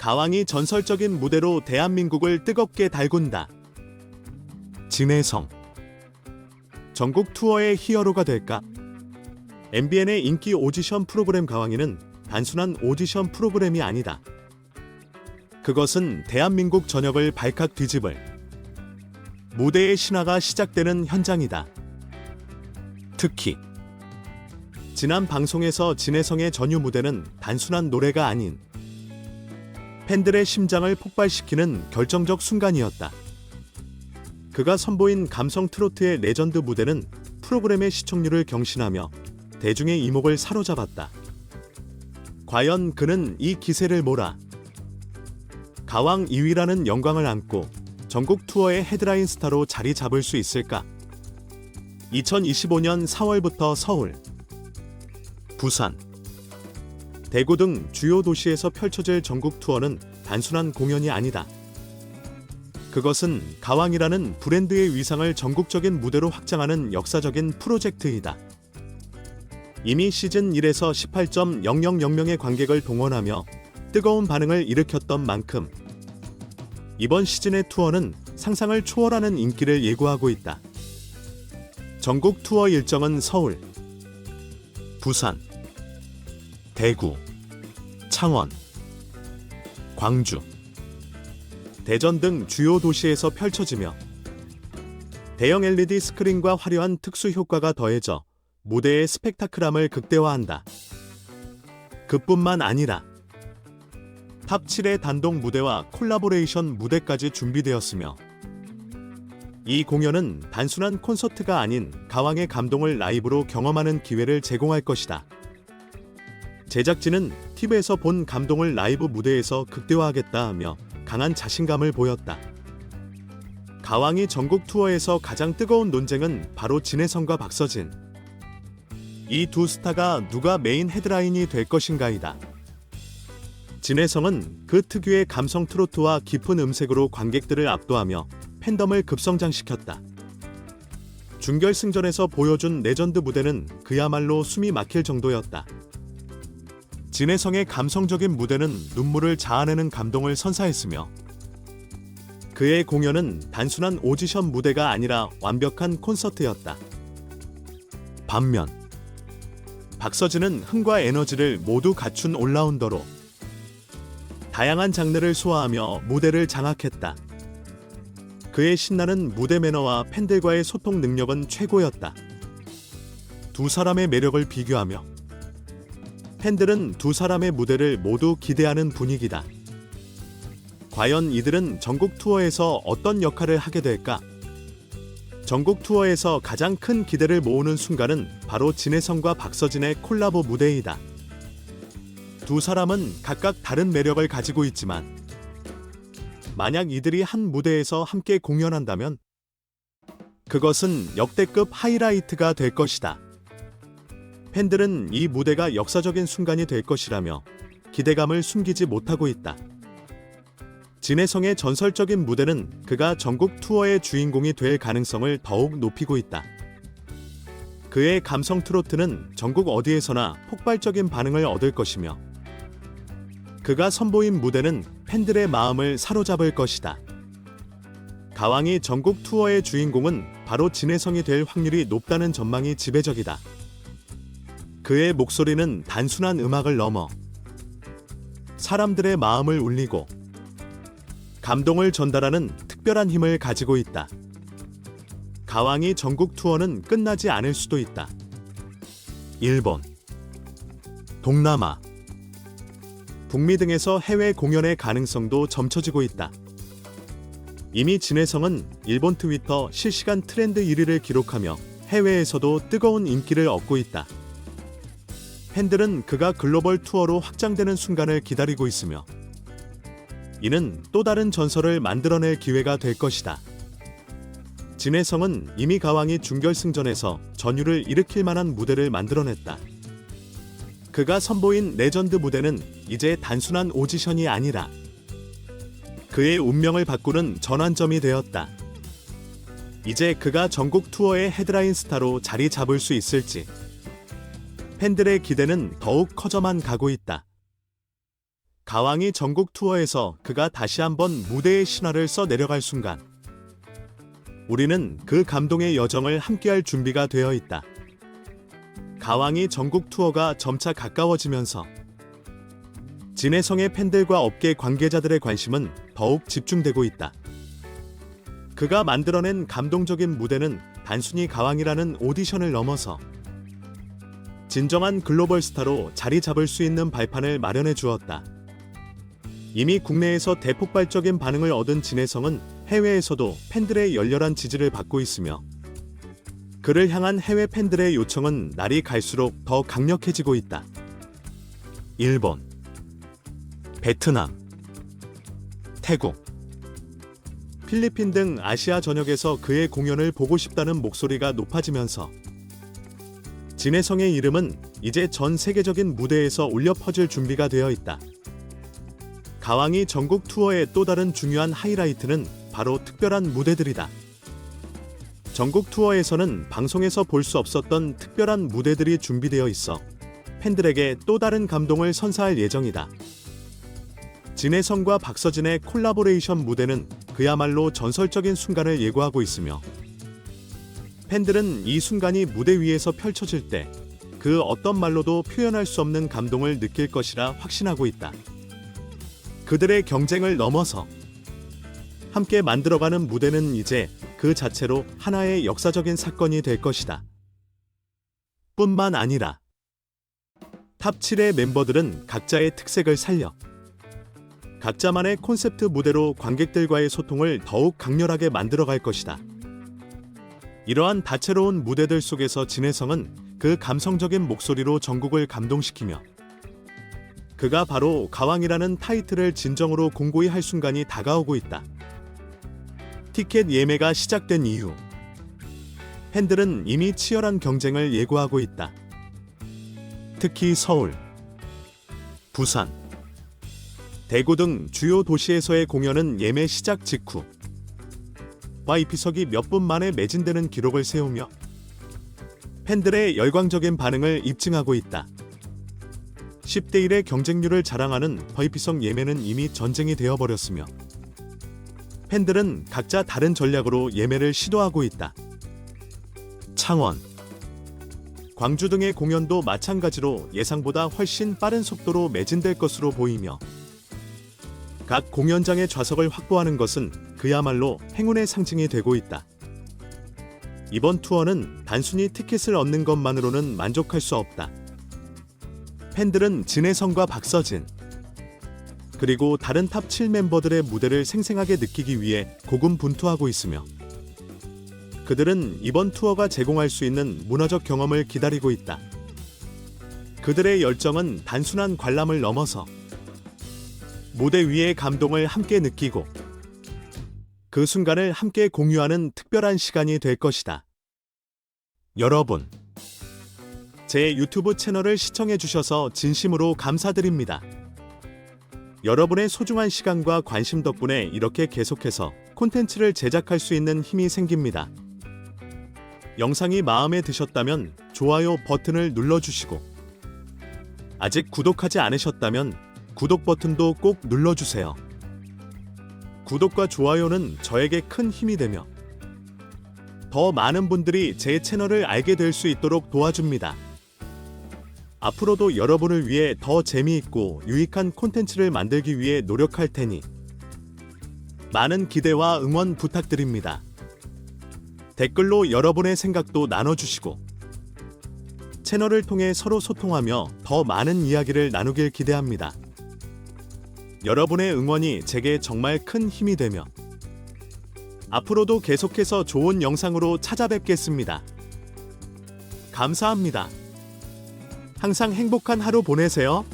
가왕이 전설적인 무대로 대한민국을 뜨겁게 달군다. 진해성 전국 투어의 히어로가 될까? MBN의 인기 오디션 프로그램 가왕이는 단순한 오디션 프로그램이 아니다. 그것은 대한민국 전역을 발칵 뒤집을 무대의 신화가 시작되는 현장이다. 특히 지난 방송에서 진해성의 전유 무대는 단순한 노래가 아닌 팬들의 심장을 폭발시키는 결정적 순간이었다. 그가 선보인 감성 트로트의 레전드 무대는 프로그램의 시청률을 경신하며 대중의 이목을 사로잡았다. 과연 그는 이 기세를 몰아 가왕 2위라는 영광을 안고 전국 투어의 헤드라인 스타로 자리 잡을 수 있을까? 2025년 4월부터 서울, 부산, 대구 등 주요 도시에서 펼쳐질 전국 투어는 단순한 공연이 아니다. 그것은 가왕이라는 브랜드의 위상을 전국적인 무대로 확장하는 역사적인 프로젝트이다. 이미 시즌 1에서 18.000명의 관객을 동원하며 뜨거운 반응을 일으켰던 만큼 이번 시즌의 투어는 상상을 초월하는 인기를 예고하고 있다. 전국 투어 일정은 서울, 부산, 대구, 창원, 광주, 대전 등 주요 도시에서 펼쳐지며 대형 LED 스크린과 화려한 특수 효과가 더해져 무대의 스펙타클함을 극대화한다. 그뿐만 아니라 탑 7의 단독 무대와 콜라보레이션 무대까지 준비되었으며 이 공연은 단순한 콘서트가 아닌 가왕의 감동을 라이브로 경험하는 기회를 제공할 것이다. 제작진은 TV에서 본 감동을 라이브 무대에서 극대화하겠다 하며 강한 자신감을 보였다. 가왕이 전국 투어에서 가장 뜨거운 논쟁은 바로 진해성과 박서진. 이 두 스타가 누가 메인 헤드라인이 될 것인가이다. 진해성은 그 특유의 감성 트로트와 깊은 음색으로 관객들을 압도하며 팬덤을 급성장시켰다. 준결승전에서 보여준 레전드 무대는 그야말로 숨이 막힐 정도였다. 진해성의 감성적인 무대는 눈물을 자아내는 감동을 선사했으며 그의 공연은 단순한 오디션 무대가 아니라 완벽한 콘서트였다. 반면 박서진은 흥과 에너지를 모두 갖춘 올라운더로 다양한 장르를 소화하며 무대를 장악했다. 그의 신나는 무대 매너와 팬들과의 소통 능력은 최고였다. 두 사람의 매력을 비교하며 팬들은 두 사람의 무대를 모두 기대하는 분위기다. 과연 이들은 전국 투어에서 어떤 역할을 하게 될까? 전국 투어에서 가장 큰 기대를 모으는 순간은 바로 진해성과 박서진의 콜라보 무대이다. 두 사람은 각각 다른 매력을 가지고 있지만 만약 이들이 한 무대에서 함께 공연한다면 그것은 역대급 하이라이트가 될 것이다. 팬들은 이 무대가 역사적인 순간이 될 것이라며 기대감을 숨기지 못하고 있다. 진해성의 전설적인 무대는 그가 전국 투어의 주인공이 될 가능성을 더욱 높이고 있다. 그의 감성 트로트는 전국 어디에서나 폭발적인 반응을 얻을 것이며 그가 선보인 무대는 팬들의 마음을 사로잡을 것이다. 가왕이 전국 투어의 주인공은 바로 진해성이 될 확률이 높다는 전망이 지배적이다. 그의 목소리는 단순한 음악을 넘어 사람들의 마음을 울리고 감동을 전달하는 특별한 힘을 가지고 있다. 가왕이 전국 투어는 끝나지 않을 수도 있다. 일본, 동남아, 북미 등에서 해외 공연의 가능성도 점쳐지고 있다. 이미 진해성은 일본 트위터 실시간 트렌드 1위를 기록하며 해외에서도 뜨거운 인기를 얻고 있다. 팬들은 그가 글로벌 투어로 확장되는 순간을 기다리고 있으며 이는 또 다른 전설을 만들어낼 기회가 될 것이다. 진해성은 이미 가왕이 준결승전에서 전율을 일으킬 만한 무대를 만들어냈다. 그가 선보인 레전드 무대는 이제 단순한 오디션이 아니라 그의 운명을 바꾸는 전환점이 되었다. 이제 그가 전국 투어의 헤드라인 스타로 자리 잡을 수 있을지 팬들의 기대는 더욱 커져만 가고 있다. 가왕이 전국 투어에서 그가 다시 한번 무대의 신화를 써 내려갈 순간 우리는 그 감동의 여정을 함께할 준비가 되어 있다. 가왕이 전국 투어가 점차 가까워지면서 진해성의 팬들과 업계 관계자들의 관심은 더욱 집중되고 있다. 그가 만들어낸 감동적인 무대는 단순히 가왕이라는 오디션을 넘어서 진정한 글로벌 스타로 자리 잡을 수 있는 발판을 마련해 주었다. 이미 국내에서 대폭발적인 반응을 얻은 진해성은 해외에서도 팬들의 열렬한 지지를 받고 있으며 그를 향한 해외 팬들의 요청은 날이 갈수록 더 강력해지고 있다. 일본, 베트남, 태국, 필리핀 등 아시아 전역에서 그의 공연을 보고 싶다는 목소리가 높아지면서 진해성의 이름은 이제 전 세계적인 무대에서 울려 퍼질 준비가 되어 있다. 가왕이 전국 투어의 또 다른 중요한 하이라이트는 바로 특별한 무대들이다. 전국 투어에서는 방송에서 볼 수 없었던 특별한 무대들이 준비되어 있어 팬들에게 또 다른 감동을 선사할 예정이다. 진해성과 박서진의 콜라보레이션 무대는 그야말로 전설적인 순간을 예고하고 있으며 팬들은 이 순간이 무대 위에서 펼쳐질 때 그 어떤 말로도 표현할 수 없는 감동을 느낄 것이라 확신하고 있다. 그들의 경쟁을 넘어서 함께 만들어가는 무대는 이제 그 자체로 하나의 역사적인 사건이 될 것이다. 뿐만 아니라 탑 7의 멤버들은 각자의 특색을 살려 각자만의 콘셉트 무대로 관객들과의 소통을 더욱 강렬하게 만들어갈 것이다. 이러한 다채로운 무대들 속에서 진해성은 그 감성적인 목소리로 전국을 감동시키며 그가 바로 가왕이라는 타이틀을 진정으로 공고히 할 순간이 다가오고 있다. 티켓 예매가 시작된 이후 팬들은 이미 치열한 경쟁을 예고하고 있다. 특히 서울, 부산, 대구 등 주요 도시에서의 공연은 예매 시작 직후 YP석이 몇 분 만에 매진되는 기록을 세우며 팬들의 열광적인 반응을 입증하고 있다. 10대 1의 경쟁률을 자랑하는 YP석 예매는 이미 전쟁이 되어버렸으며 팬들은 각자 다른 전략으로 예매를 시도하고 있다. 창원, 광주 등의 공연도 마찬가지로 예상보다 훨씬 빠른 속도로 매진될 것으로 보이며 각 공연장의 좌석을 확보하는 것은 그야말로 행운의 상징이 되고 있다. 이번 투어는 단순히 티켓을 얻는 것만으로는 만족할 수 없다. 팬들은 진해성과 박서진 그리고 다른 탑7 멤버들의 무대를 생생하게 느끼기 위해 고군분투하고 있으며 그들은 이번 투어가 제공할 수 있는 문화적 경험을 기다리고 있다. 그들의 열정은 단순한 관람을 넘어서 무대 위의 감동을 함께 느끼고 그 순간을 함께 공유하는 특별한 시간이 될 것이다. 여러분, 제 유튜브 채널을 시청해 주셔서 진심으로 감사드립니다. 여러분의 소중한 시간과 관심 덕분에 이렇게 계속해서 콘텐츠를 제작할 수 있는 힘이 생깁니다. 영상이 마음에 드셨다면 좋아요 버튼을 눌러주시고 아직 구독하지 않으셨다면 구독 버튼도 꼭 눌러주세요. 구독과 좋아요는 저에게 큰 힘이 되며 더 많은 분들이 제 채널을 알게 될 수 있도록 도와줍니다. 앞으로도 여러분을 위해 더 재미있고 유익한 콘텐츠를 만들기 위해 노력할 테니 많은 기대와 응원 부탁드립니다. 댓글로 여러분의 생각도 나눠주시고 채널을 통해 서로 소통하며 더 많은 이야기를 나누길 기대합니다. 여러분의 응원이 제게 정말 큰 힘이 되며 앞으로도 계속해서 좋은 영상으로 찾아뵙겠습니다. 감사합니다. 항상 행복한 하루 보내세요.